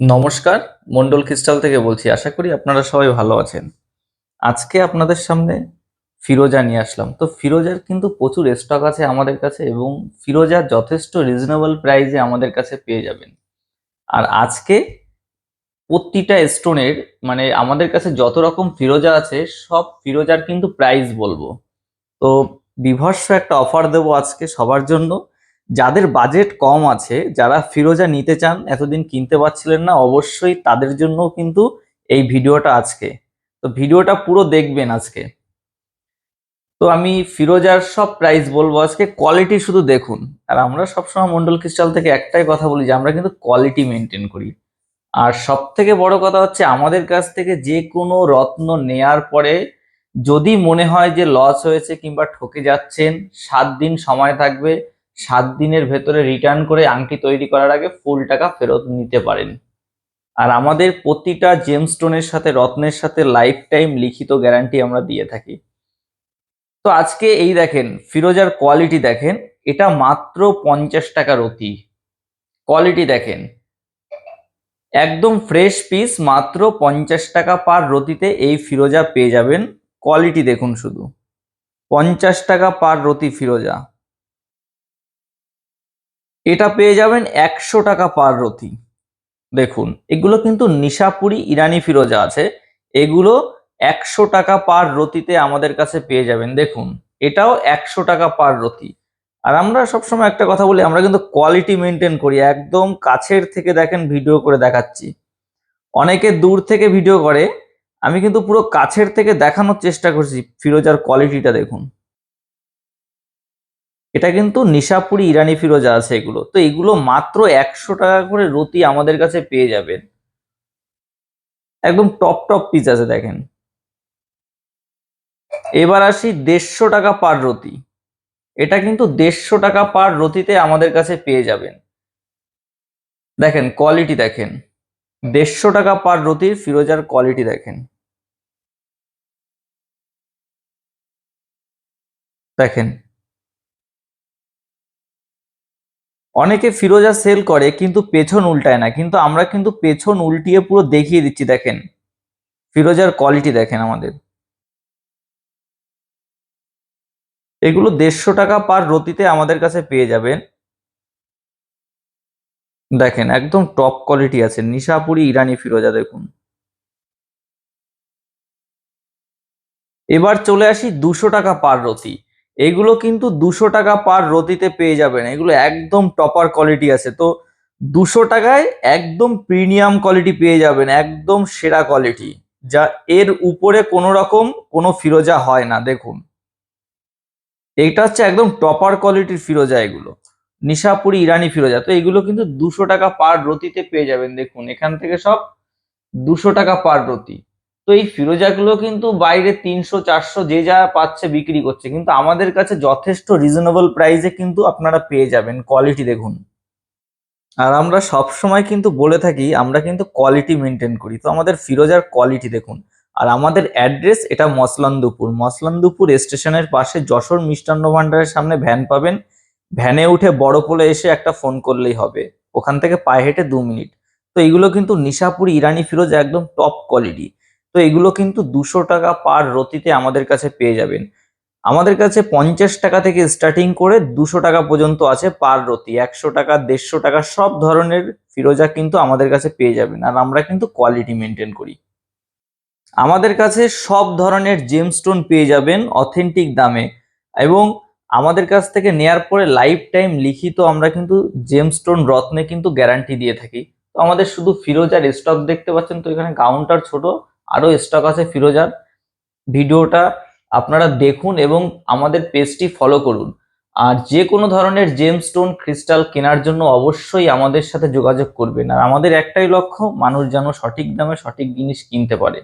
নমস্কার মন্ডল ক্রিস্টাল থেকে বলছি, আশা করি আপনারা সবাই ভালো আছেন। আজকে আপনাদের সামনে ফিরোজা নিয়ে আসলাম। তো ফিরোজার কিন্তু প্রচুর স্টক আছে আমাদের কাছে এবং ফিরোজা যথেষ্ট রিজনেবল প্রাইসে আমাদের কাছে পেয়ে যাবেন। আর আজকে প্রতিটা স্টোনের মানে আমাদের কাছে যত রকম ফিরোজা আছে, সব ফিরোজার কিন্তু প্রাইস বলব। তো বিভৎস একটা অফার দেবো আজকে সবার জন্য। যাদের বাজেট কম আছে, যারা ফিরোজা নিতে চান, এতদিন কিনতে পারছিলেন না, অবশ্যই তাদের জন্য কিন্তু এই ভিডিওটা আজকে। তো ভিডিওটা পুরো দেখবেন আজকে। তো আমি ফিরোজার সব প্রাইস বলব আজকে কোয়ালিটি শুধু দেখুন। আর আমরা সবসময় মন্ডল ক্রিস্টাল থেকে একটাই কথা বলি যে, আমরা কিন্তু কোয়ালিটি মেনটেন করি। আর সব থেকে বড় কথা হচ্ছে, আমাদের কাছ থেকে যে কোনো রত্ন নেয়ার পরে যদি মনে হয় যে লস হয়েছে কিংবা ঠকে যাচ্ছেন, সাত দিন সময় থাকবে সাত দিনের ভেতরে রিটার্ন করে আংটি তৈরি করার আগে ফুল টাকা ফেরত নিতে পারেন। আর আমাদের প্রতিটা জেমস্টোনের সাথে, রত্নের সাথে লাইফ টাইম লিখিত গ্যারান্টি আমরা দিয়ে থাকি। তো আজকে এই দেখেন ফিরোজার কোয়ালিটি দেখেন, এটা মাত্র পঞ্চাশ টাকা রতি। কোয়ালিটি দেখেন, একদম ফ্রেশ পিস মাত্র পঞ্চাশ টাকা পার রতিতে এই ফিরোজা পেয়ে যাবেন। কোয়ালিটি দেখুন শুধু, পঞ্চাশ টাকা পার রতি ফিরোজা। এটা পেয়ে যাবেন একশো টাকা পার রতি। দেখুন, এগুলো কিন্তু নিশাপুরি ইরানি ফিরোজা আছে। এগুলো একশো টাকা পার রতিতে আমাদের কাছে পেয়ে যাবেন। দেখুন, এটাও একশো টাকা পার রতি। আর আমরা সবসময় একটা কথা বলি, আমরা কিন্তু কোয়ালিটি মেনটেন করি। একদম কাছের থেকে দেখেন ভিডিও করে দেখাচ্ছি। অনেকে দূর থেকে ভিডিও করে। আমি কিন্তু পুরো কাছের থেকে দেখানোর চেষ্টা করছি ফিরোজার কোয়ালিটিটা দেখুন। এটা কিন্তু নিশাপুরি ইরানি ফিরোজা আছে এগুলো। তো এগুলো মাত্র একশো টাকা করে রতি আমাদের কাছে পেয়ে যাবেন একদম টপ টপ পিস আছে দেখেন। এবার আসি দেড়শো টাকা পার রতি। এটা কিন্তু দেড়শো টাকা পার রতিতে আমাদের কাছে পেয়ে যাবেন। দেখেন কোয়ালিটি দেখেন। দেড়শো টাকা পার রতির ফিরোজার কোয়ালিটি দেখেন। দেখেন। অনেকে ফিরোজা সেল করে, কিন্তু পেছন উল্টায় না। কিন্তু আমরা কিন্তু পেছন উল্টিয়ে পুরো দেখিয়ে দিচ্ছি, দেখেন। ফিরোজার কোয়ালিটি দেখেন আমাদের। এগুলো দেড়শো টাকা পার রতিতে আমাদের কাছে পেয়ে যাবেন। দেখেন, একদম টপ কোয়ালিটি আছে। নিশাপুরি, ইরানি ফিরোজা দেখুন। এবার চলে আসি দুশো টাকা পার রতি। এগুলো কিন্তু দুশো টাকা পার রতিতে পেয়ে যাবেন। এগুলো একদম টপার কোয়ালিটি আছে। তো দুশো টাকায় একদম প্রিমিয়াম কোয়ালিটি পেয়ে যাবেন, একদম সেরা কোয়ালিটি যা এর উপরে কোনো রকম কোনো ফিরোজা হয় না। দেখুন এইটা হচ্ছে একদম টপার কোয়ালিটির ফিরোজা এগুলো। নিশাপুরি ইরানি ফিরোজা। তো এগুলো কিন্তু দুশো টাকা পার রতিতে পেয়ে যাবেন। দেখুন, এখান থেকে সব দুশো টাকা পার রতি। তো এই ফিরোজাগুলো কিন্তু বাইরে তিনশো, চারশো যে যা পাচ্ছে বিক্রি করছে, কিন্তু আমাদের কাছে যথেষ্ট রিজনেবল প্রাইসে কিন্তু আপনারা পেয়ে যাবেন কোয়ালিটি দেখুন। আর আমরা সব সময় কিন্তু বলে থাকি, আমরা কিন্তু কোয়ালিটি মেনটেন করি। তো আমাদের ফিরোজার কোয়ালিটি দেখুন। আর আমাদের অ্যাড্রেস এটা মসলানদুপুর। মসলানদুপুর স্টেশনের পাশে যশোর মিষ্টান্ন ভান্ডারের সামনে ভ্যান পাবেন। ভ্যানে উঠে বড় পোলে এসে একটা ফোন করলেই হবে। ওখান থেকে পায়ে হেঁটে দু মিনিট। তো এগুলো কিন্তু নিশাপুর, ইরানি ফিরোজা একদম টপ কোয়ালিটি তো এগুলো কিন্তু দুশো টাকা পার রতিতে আমাদের কাছে পেয়ে যাবেন। আমাদের কাছে পঞ্চাশ টাকা থেকে স্টার্টিং করে দুশো টাকা পর্যন্ত আছে পার রতি। একশো টাকা, দেড়শো টাকা সব ধরনের ফিরোজা কিন্তু আমাদের কাছে পেয়ে যাবেন আর আমরা কিন্তু কোয়ালিটি মেনটেন করি। আমাদের কাছে সব ধরনের জেমস্টোন পেয়ে যাবেন অথেন্টিক দামে এবং আমাদের কাছ থেকে নেয়ার পরে লাইফ টাইম লিখিত আমরা কিন্তু জেমস্টোন রত্নে কিন্তু গ্যারান্টি দিয়ে থাকি। তো আমাদের শুধু ফিরোজার স্টক দেখতে পাচ্ছেন তো এখানে কাউন্টার ছোট আরও স্টক আছে ফিরোজার ভিডিওটা আপনারা দেখুন এবং আমাদের পেজটি ফলো করুন। আর যে কোনো ধরনের জেমস্টোন ক্রিস্টাল কেনার জন্য অবশ্যই আমাদের সাথে যোগাযোগ করবেন। আর আমাদের একটাই লক্ষ্য, মানুষ যেন সঠিক দামে সঠিক জিনিস কিনতে পারে।